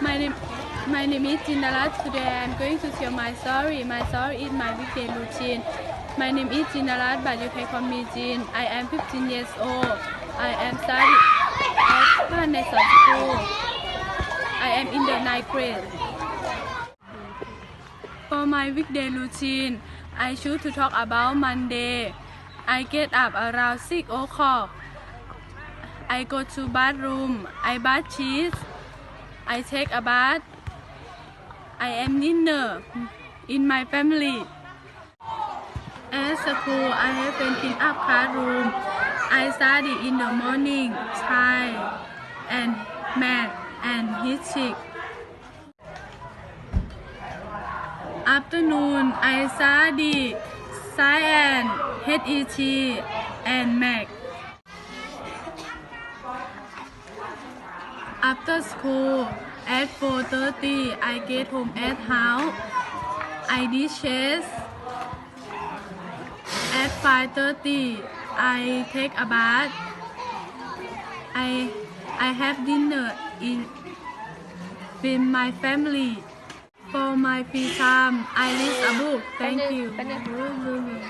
My name, my name is Jindarat. Today I am going to share my story. My story is my weekday routine. My name is Jindarat, but you can call me Jin. I am 15 years old. I am studying at Panesar School. I am in the ninth grade. For my weekday routine, I choose to talk about Monday. I get up around 6 o'clock. I go to bathroom. I bath cheese. I take a bath. I am dinner in my family. At school, I have been in up classroom. I study in the morning, Thai and math and history. Afternoon, I study science, HET, and math. After school, at 4.30, I get home at house. I dishes. At 5.30, I take a bath. I, I have dinner in, with my family. For my free time, I read a book. Thank you.